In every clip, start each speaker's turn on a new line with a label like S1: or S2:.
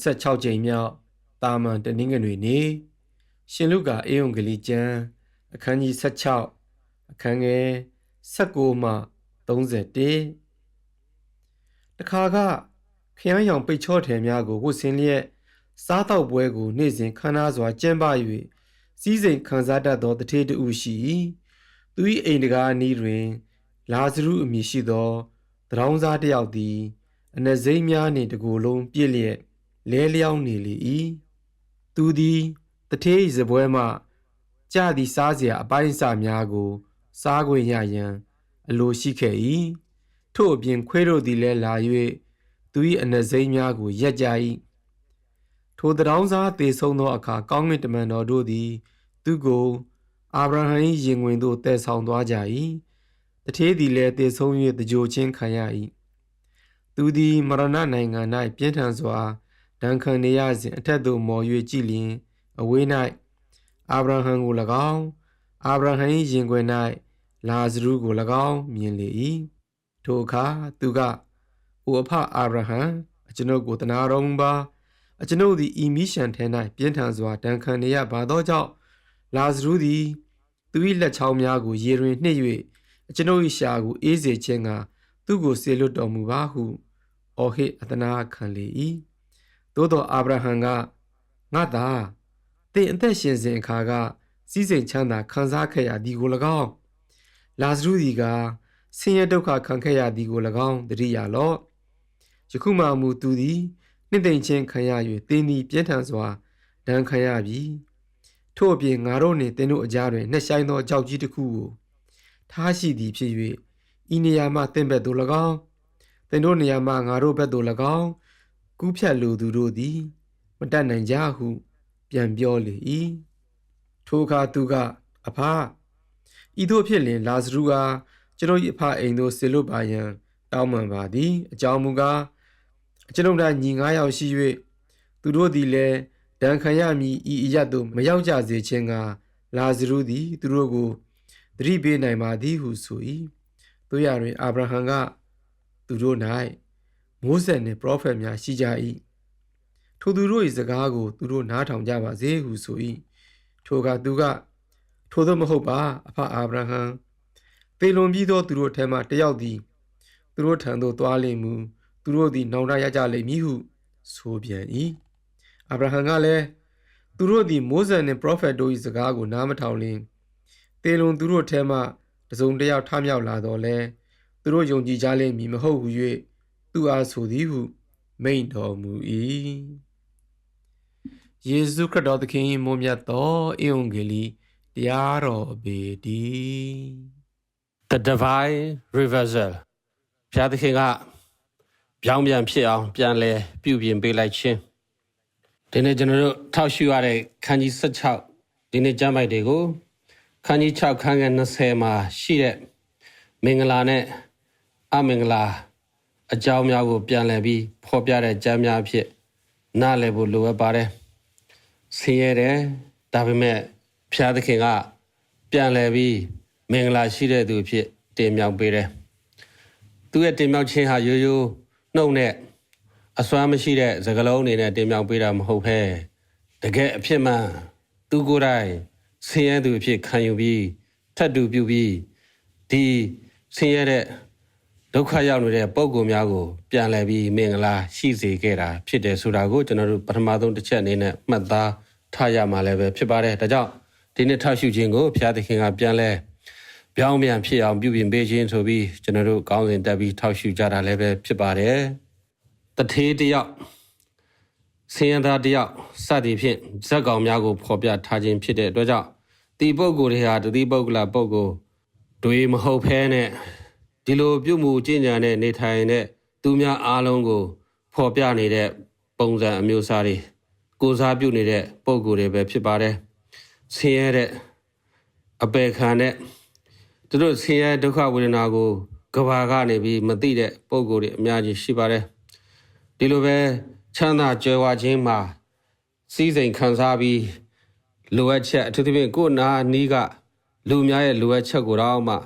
S1: 26ကြိမ်မြောက်တာမန်တနင်္ဂနွေနေ့ရှင်လုကာအေယုံဂလိကျမ်းအခန်းကြီး16အခန်းငယ်19မှ31တခါကခရမ်းရောင်ပိတ်ချော့ထည်များကိုဝတ်ဆင်းလျက်စားတော့ပွဲကိုနေ့စဉ်ခမ်းနားစွာကျင်းပ၍စည်းစိမ်ခံစားတတ်သောတထေးတူရှိ၏သူ၏အိမ်တကားအနီးတွင် လာဇရုအမည်ရှိသောတရောင်းစားတစ်ယောက်သည်အနက်စိမ့်များနှင့်တကိုယ်လုံးပြည့်လျက် လဲလျောင်းနေလေ၏သူသည်တထေး၏စပွဲမှကြသည့်စားเสียအပိုင်းအစများကို စားခွင့်ရရန်အလိုရှိခဲ့၏ထို့အပြင်ခွေးတို့သည်လည်းလာ၍သူ၏အနက်စိမ့်များကိုရက်ကြ၏ထိုတရောင်းစားသေဆုံးသောအခါကောင်းကင်တမန်တော်တို့သည် သူကိုအာဗြဟံ၏ရင်ဝင်သို့တည်ဆောင်သွားကြ၏တထေးသည်လည်းတည်ဆုံး၍တကြိုချင်းခံရ၏သူသည်မရဏနိုင်ငံ၌ပြင်းထန်စွာ ဒဏ်ခံနေရစဉ်အထက်သို့မော်၍ကြည်လျင်အဝေး၌အာဗြဟံကို၎င်းအာဗြဟံ၏ရင်ခွင်၌လာဇရုကို၎င်းမြင်လေ၏ထိုအခါသူကအိုအဖအာဗြဟံအကျွန်ုပ်ကိုတနာတော်မူပါအကျွန်ုပ်သည်ဤမိရှံထဲ၌ပြင်းထန်စွာဒဏ်ခံနေရပါသောကြောင့်လာဇရုသည်သူ၏လက်ချောင်းများကိုရေတွင်နှစ်၍အကျွန်ုပ်၏ရှာကိုအေးစေခြင်းကသူ့ကိုဆေလွတ်တော်မူပါ ဟုအော်ဟစ်အတနာခံလေ၏ သို့သောအာဗြဟံကငါသာသင်အသက်ရှင်စဉ်အခါကစည်းစိမ်ချမ်းသာခံစားခဲ့ရသည်ကို၎င်းလာဇရုသည်ကဆင်းရဲဒုက္ခခံခဲ့ရသည်ကို၎င်းတတိယလော့ယခုမှမူသူသည်နှစ်သိမ့်ချင်းခံရ၍တင်းသည်ပြင်းထန်စွာဒဏ်ခံရပြီထို့အပြင်ငါတို့နှင့်သင်တို့အကြားတွင်နှက်ဆိုင်သောကြောက်ကြီးတစ်ခုကိုထားရှိသည်ဖြစ်၍ဤနေရာမှသင်ဘက်သို့၎င်းသင်တို့နေရာမှငါတို့ဘက်သို့၎င်း ကူးဖြတ်လိုသူတို့သည် မတတ်နိုင်ကြဟု ပြန်ပြောလေ၏ထိုအခါသူက အဖဤသို့ဖြစ်လင် လာဇရုကကျွန်တော်၏အဖအိမ်သို့ဆေလွတ်ပါရန် တောင်းပန်ပါသည်အကြောင်းမူကားကျွန်ုပ်တို့ညီ9ယောက်ရှိ၍သူတို့သည်လည်းဒဏ်ခံရမည်ဤအရတ်သို့မရောက်ကြစေခြင်းကလာဇရုသည် သူတို့ကိုသတိပေးနိုင်ပါသည်ဟုဆို၏တို့ရတွင်အာဗြဟံကသူတို့၌ မိုးဆက်နှင့်ပရောဖက်များရှိကြ၏ထိုသူတို့၏စကားကိုသူတို့နားထောင်ကြပါစေဟုဆို၏ထိုကသူက ထိုသို့မဟုတ်ပါအဖအာဗြဟံသေလွန်ပြီးသောသူတို့ထဲမှတယောက်သည်သူတို့ထံသို့သွားလိမ့်မူသူတို့သည်နောင်တရကြလိမ့်မည်ဟုဆိုပြန်၏အာဗြဟံကလည်းသူတို့သည်မိုးဆက်နှင့်ပရောဖက်တို့၏စကားကိုနားမထောင်လျင်သေလွန်သူတို့ထဲမှတစုံတစ်ယောက်ထမြောက်လာတော့လဲသူတို့ယုံကြည်ကြလိမ့်မည်မဟုတ်ဟု၍ သူအားဆိုသည်ဟု မိန့်တော်မူ၏ယေရှုခရစ်တော်သခင်၏မွန်မြတ်သောဧဝံဂေလိတရားတော်ပေတည်း
S2: The divine reversal ဘုရားသခင်ကပြောင်းပြန်ဖြစ်အောင်ပြန်လဲပြုပြင်ပေးလိုက်ခြင်းဒီနေ့ကျွန်တော်တို့ထောက်ရှုရတဲ့ခန်းကြီး16ဒီနေ့ကျမ်းပိုက်တွေကိုခန်းကြီး6ခန်းငယ်20မှာရှိတဲ့မင်္ဂလာနဲ့အမင်္ဂလာ အကြောင်းများကို ပြန်လည်ပြီးဖော်ပြတဲ့ကျမ်းများအဖြစ်နားလည်ဖို့လိုအပ်ပါတယ်ဆင်းရဲတယ်ဒါပေမဲ့ဘုရားသခင်က ပြန်လည်ပြီးမင်္ဂလာရှိတဲ့သူအဖြစ်တင်မြောက်ပေးတယ်သူရဲ့တင်မြောက်ခြင်းဟာရိုးရိုးနှုတ်နဲ့အစွမ်းမရှိတဲ့စကလုံးအနေနဲ့တင်မြောက်ပေးတာမဟုတ်ဘဲတကယ်အဖြစ်မှန်သူကိုယ်တိုင်ဆင်းရဲသူအဖြစ်ခံယူပြီးထပ်တူပြုပြီးဒီဆင်းရဲတဲ့ ဒုက္ခရောက်နေတဲ့ပုံကုများကိုပြန်လည်ပြီးမင်္ဂလာရှိစေခဲ့တာဖြစ်တယ်ဆိုတာကိုကျွန်တော်တို့ပထမဆုံးတစ်ချက်အနေနဲ့မှတ်သားထားရမှာလည်းပဲဖြစ်ပါတယ်ဒါကြောင့်ဒီနေ့ထောက်ရှုခြင်းကိုဘုရားသခင်ကပြန်လဲပြောင်းပြန်ဖြစ်အောင်ပြုပြင်ပေးခြင်းဆိုပြီးကျွန်တော်တို့ကောင်းစဉ်တက်ပြီးထောက်ရှုကြတာလည်းပဲဖြစ်ပါတယ်တထေးတယောက်ဆင်းရဲသားတယောက်စသည်ဖြင့်ဇက်ကောင်များကိုဖော်ပြထားခြင်းဖြစ်တဲ့အတွက်ကြောင့်ဒီပုဂ္ဂိုလ်တွေဟာတတိပုဂ္ဂလပုဂ္ဂိုလ်တွေမဟုတ်ဖဲနဲ့ ဒီလိုပြုမှုကျင့်ကြံတဲ့နေထိုင်တဲ့သူများအားလုံးကိုဖော်ပြနေတဲ့ပုံစံအမျိုးအစားတွေကိုစားပြုနေတဲ့ပုံကိုယ်တွေပဲဖြစ်ပါတယ်ဆင်းရဲတဲ့အပေခံတဲ့သူတို့ဆင်းရဲဒုက္ခဝေဒနာကိုကဘာကနေပြီးမသိတဲ့ပုံကိုယ်တွေအများကြီးရှိပါတယ်ဒီလိုပဲချမ်းသာကြွယ်ဝခြင်းမှာစီးစိမ်ခံစားပြီးလိုအပ်ချက်အထူးသဖြင့်ကိုယ်နာနီးကလူများရဲ့လိုအပ်ချက်ကိုတော့မှ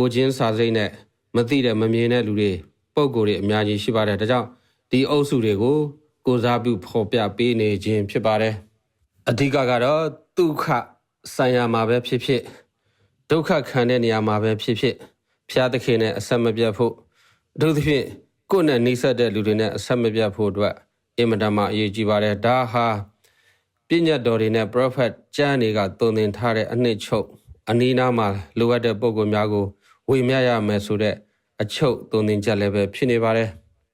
S2: ကိုချင်းစာစိတ်နဲ့မသိတဲ့မမြင်တဲ့လူတွေပုံကိုယ်တွေအများကြီးရှိပါတယ်ဒါကြောင့်ဒီအုပ်စုတွေကိုကိုကိုစားပြုဖော်ပြပေးနေခြင်းဖြစ်ပါတယ်အဓိကကတော့ဒုက္ခဆိုင်ရာမှာပဲဖြစ်ဖြစ်ဒုက္ခခံတဲ့နေရာမှာပဲဖြစ်ဖြစ်ဖျားသခင်နဲ့အဆက်မပြတ်ဖို့အထူးသဖြင့်ကိုယ်နဲ့နှိစက်တဲ့လူတွေနဲ့အဆက်မပြတ်ဖို့အတွက်အင်မတန်မှအရေးကြီးပါတယ်ဒါဟာပြည့်ညတ်တော်တွေနဲ့ prophet ကျမ်းတွေကတုံသင်ထားတဲ့အနှစ်ချုပ်အနီးနားမှာလိုအပ်တဲ့ပုံကိုများကို ဝေမျှရမယ်ဆိုတဲ့အချုပ်တုံသင်ချက်လည်းပဲဖြစ်နေပါတယ်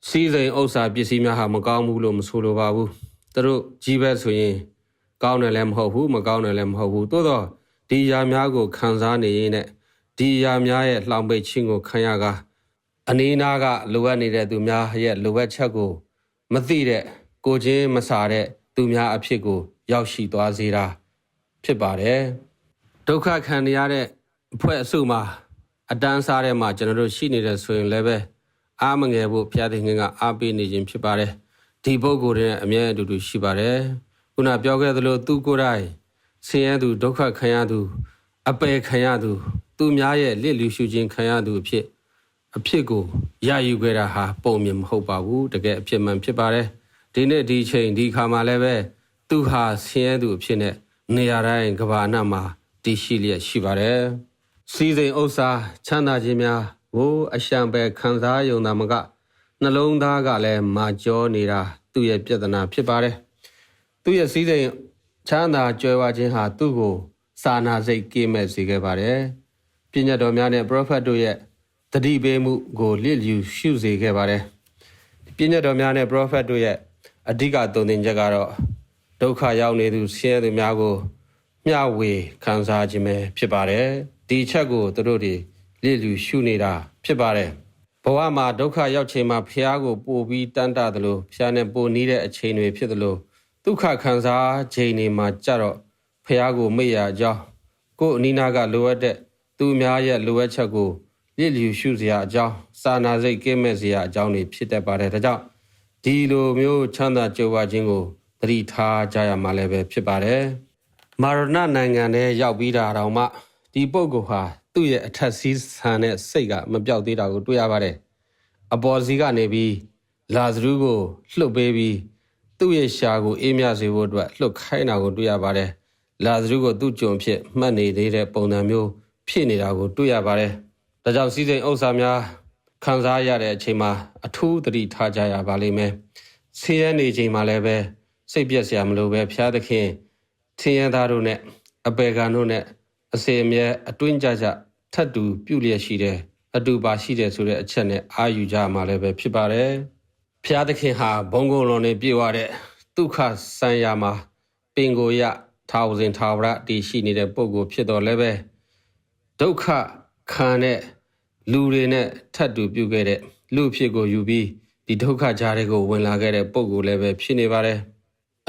S2: စီးစိမ်ဥစ္စာပစ္စည်းများဟာမကောင်းဘူးလို့မဆိုလိုပါဘူးသူတို့ကြီးပဲဆိုရင်ကောင်းတယ်လည်းမဟုတ်ဘူးမကောင်းတယ်လည်းမဟုတ်ဘူးသို့တော့ဒီຢာများကိုခံစားနေရင်နဲ့ဒီຢာများရဲ့လှောင်ပိတ်ခြင်းကိုခံရကအနီးနားကလိုအပ်နေတဲ့သူများရဲ့လိုအပ်ချက်ကိုမသိတဲ့ကိုချင်းမစာတဲ့သူများအဖြစ်ကို ရောက်ရှိသွားစေတာဖြစ်ပါတယ်ဒုက္ခခံရတဲ့အဖွဲ့အစုမှာ အတန်းစားတဲ့မှာကျွန်တော်တို့ရှိနေတဲ့ဆိုရင်လည်းပဲအားမငယ်ဖို့ဖျားသခင်ကအားပေးနေခြင်းဖြစ်ပါတယ်ဒီပုဂ္ဂိုလ်တွေနဲ့အမြဲအတူတူရှိပါတယ်ခုနပြောခဲ့သလိုသူကိုယ်တိုင်ဆင်းရဲသူဒုက္ခခံရသူအပယ်ခံရသူ သူများရဲ့လစ်လူရှုခြင်းခံရသူအဖြစ်အဖြစ်ကိုရယူခဲ့တာဟာပုံမြင်မဟုတ်ပါဘူးတကယ်အဖြစ်မှန်ဖြစ်ပါတယ်ဒီနေ့ဒီချိန်ဒီခါမှာလည်းပဲသူဟာဆင်းရဲသူအဖြစ်နဲ့နေရာတိုင်းကဘာနာမှာတည်ရှိလျက်ရှိပါတယ် စီစဉ်ဥစ္စာချမ်းသာခြင်းများကိုအရှံပဲခံစားယုံတာမကနှလုံးသားကလည်းမာကြောနေတာသူ့ရဲ့ပြဿနာဖြစ်ပါတယ်သူ့ရဲ့စီစဉ်ချမ်းသာကြွယ်ဝခြင်းဟာသူ့ကိုစာနာစိတ်ကေးမဲ့စေခဲ့ပါတယ်။ပြည့်ညတ်တော်များနဲ့ prophet တို့ရဲ့တတိပေးမှုကိုလစ်လျူရှုစေခဲ့ပါတယ်။ပြည့်ညတ်တော်များနဲ့ prophet တို့ရဲ့အဓိကတုံသင်ချက်ကတော့ဒုက္ခရောက်နေသူဆင်းရဲသူများကိုမျှဝေခံစားခြင်းပဲဖြစ်ပါတယ်။ ဒီချက်ကိုသူတို့တွေလစ်လျူရှုနေတာဖြစ်ပါတယ်။ဘဝမှာဒုက္ခရောက်ချိန်မှာဖះကိုပို့ပြီးတန်တာတယ်လို့ဖះနဲ့ပို့နီးတဲ့အချိန်တွေဖြစ်တယ်လို့ဒုက္ခခံစားချိန်တွေမှာကြတော့ဖះကိုမေ့ရအကြောင်းကိုယ်အနီးနားကလိုအပ်တဲ့သူများရဲ့လိုအပ်ချက်ကိုလစ်လျူရှုစရာအကြောင်းစာနာစိတ်ကင်းမဲ့စရာအကြောင်းတွေဖြစ်တတ်ပါတယ်ဒါကြောင့်ဒီလိုမျိုးချမ်းသာကြွယ်ဝခြင်းကိုသတိထားကြရမှာလည်းပဲဖြစ်ပါတယ်မာရဏနိုင်ငံထဲရောက်ပြီးတာတောင်မှ ဒီပုဂ္ဂိုလ်ဟာသူ့ရဲ့အထက်စီးဆန်တဲ့စိတ်ကမပြောက်သေးတာကိုတွေ့ရပါတယ်အပေါ်စီကနေပြီးလာဇရုကိုလှုပ်ပေးပြီးသူ့ရဲ့ရှာကိုအေးမြစေဖို့အတွက်လှုပ်ခိုင်းတာကိုတွေ့ရပါတယ်။လာဇရုကိုသူ့ကြုံဖြစ်မှတ်နေသေးတဲ့ပုံစံမျိုးဖြစ်နေတာကိုတွေ့ရပါတယ်။ဒါကြောင့်စီစဉ်ဥစ္စာများခံစားရတဲ့အချိန်မှာအထူးသတိထားကြရပါလိမ့်မယ်။ဆင်းရဲနေချိန်မှာလည်းပဲစိတ်ပြက်စရာမလိုပဲဖျားသခင်ဆင်းရဲသားတို့နဲ့အပေခံတို့နဲ့ အစေအမြဲအတွင်းကြကြထပ်တူပြုလျက်ရှိတယ်အတူပါရှိတယ်ဆိုတဲ့အချက်နဲ့အာယူကြမှာလည်းပဲဖြစ်ပါတယ်။ဖျားသခင်ဟာဘုံကုံလုံးနဲ့ပြေဝတဲ့ဒုက္ခဆံရမှာပင်ကိုရထာဝစဉ်ထာဝရတည်ရှိနေတဲ့ပုဂ္ဂိုလ်ဖြစ်တော်လည်းပဲဒုက္ခခံတဲ့လူတွေနဲ့ထပ်တူပြုခဲ့တဲ့လူဖြစ်ကိုယူပြီးဒီဒုက္ခကြားတွေကိုဝင်လာခဲ့တဲ့ပုဂ္ဂိုလ်လည်းပဲဖြစ်နေပါတယ်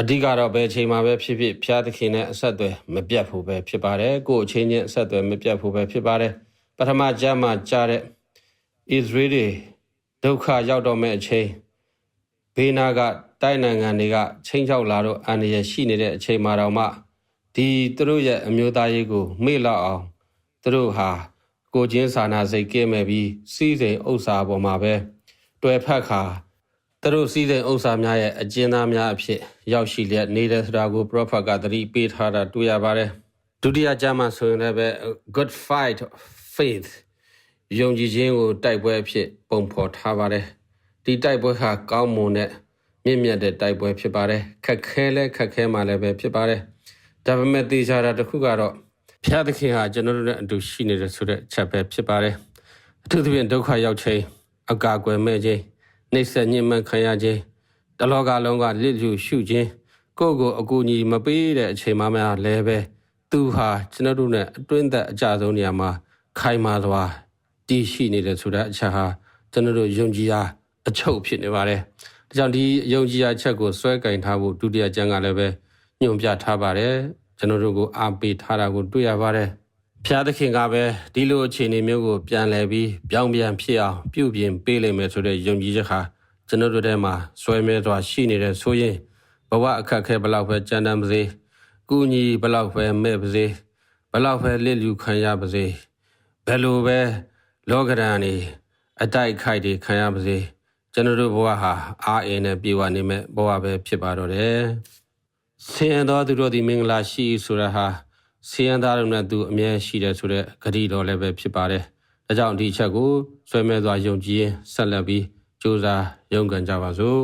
S2: အဓိကတော့ဘယ်ချိန်မှာပဲဖြစ်ဖြစ်ဖျားသခင်နဲ့အဆက်အသွယ်မပြတ်ဖို့ပဲဖြစ်ပါတယ်ကိုယ်အချင်းချင်းအဆက်အသွယ်မပြတ်ဖို့ပဲဖြစ်ပါတယ်ပထမကြမ်းမှာကြားတဲ့ဣသရေလဒုက္ခရောက်တော့မဲ့အချိန်ဘေးနာကတိုက်နိုင်ငံတွေကချင်းချောက်လာတော့အန္တရာယ်ရှိနေတဲ့အချိန်မှာတော့မှဒီသူတို့ရဲ့အမျိုးသားရေးကိုမေ့လောက်အောင်သူတို့ဟာကိုချင်းစာနာစိတ်ကဲမဲ့ပြီးစီးစိမ်ဥစ္စာပေါ်မှာပဲတွယ်ဖက်ခါ သူတို့စီးစိမ်ဥစ္စာများရဲ့အကျဉ်းသားများအဖြစ်ရောက်ရှိလျက်နေတဲ့ဆိုတာကို prophet ကသတိပေးထားတာတွေ့ရပါတယ်ဒုတိယကျမ်းမှာဆိုရင်လည်းပဲ good fight faith ယုံကြည်ခြင်းကိုတိုက်ပွဲအဖြစ်ပုံဖော်ထားပါတယ်ဒီတိုက်ပွဲဟာကောင်းမွန်တဲ့မြင့်မြတ်တဲ့တိုက်ပွဲဖြစ်ပါတယ်ခက်ခဲလဲခက်ခဲမှလည်းပဲဖြစ်ပါတယ်ဒါပေမဲ့တေချာတာတစ်ခုကတော့ဖျားသခင်ဟာကျွန်တော်တို့နဲ့အတူရှိနေတယ်ဆိုတဲ့ချက်ပဲဖြစ်ပါတယ်အထူးသဖြင့်ဒုက္ခရောက်ခြင်းအကာအကွယ်မဲ့ခြင်း နှိပ်စက်ညှဉ်းပန်းခံရခြင်းတလောကလုံးကလစ်လျူရှုခြင်းကိုယ့်ကိုအကူအညီမပေးတဲ့အချိန်မှများလည်းပဲသူဟာကျွန်တော်တို့နဲ့အတွင်းသက်အကြဆုံးနေရာမှာခိုင်မာစွာတည်ရှိနေတယ်ဆိုတဲ့အချက်ဟာကျွန်တော်တို့ယုံကြည်အားအချုပ်ဖြစ်နေပါတယ်။ဒါကြောင့်ဒီယုံကြည်ရချက်ကိုစွဲကင်ထားဖို့ဒုတိယကျမ်းကလည်းပဲညွှန်ပြထားပါတယ်။ကျွန်တော်တို့ကိုအားပေးထားတာကိုတွေ့ရပါတယ်။ ဖျားသခင်ကပဲဒီလိုအခြေအနေမျိုးကိုပြန်လည်ပြီးပြောင်းပြန်ဖြစ်အောင်ပြုပြင်ပေးလိမ့်မယ်ဆိုတဲ့ယုံကြည်ချက်ဟာကျွန်တော်တို့ထဲမှာစွဲမြဲစွာရှိနေတဲ့ဆိုရင်ဘဝအခက်ခဲဘလောက်ပဲကြမ်းတမ်းပါစေ။ကုညီဘလောက်ပဲမဲ့ပါစေ။ဘလောက်ပဲလစ်လူခံရပါစေ။ဘယ်လိုပဲလောကရန်နေအတိုက်ခိုက်တွေခံရပါစေကျွန်တော်တို့ဘဝဟာအားအင်းနဲ့ပြေဝနေမဲ့ဘဝပဲဖြစ်ပါတော့တယ်ဆင်းရဲသောသူတို့သည်မင်္ဂလာရှိဆိုရဟာ ဆင်းရဲသားတို့နဲ့သူအမြဲရှိတယ်ဆိုတဲ့ဂတိတော်လည်းပဲဖြစ်ပါတယ်ဒါကြောင့်ဒီအချက်ကိုဆွေးမဲ့စွာယုံကြည်ရင်ဆက်လက်ပြီးကြိုးစားရုန်းကန်ကြပါစို့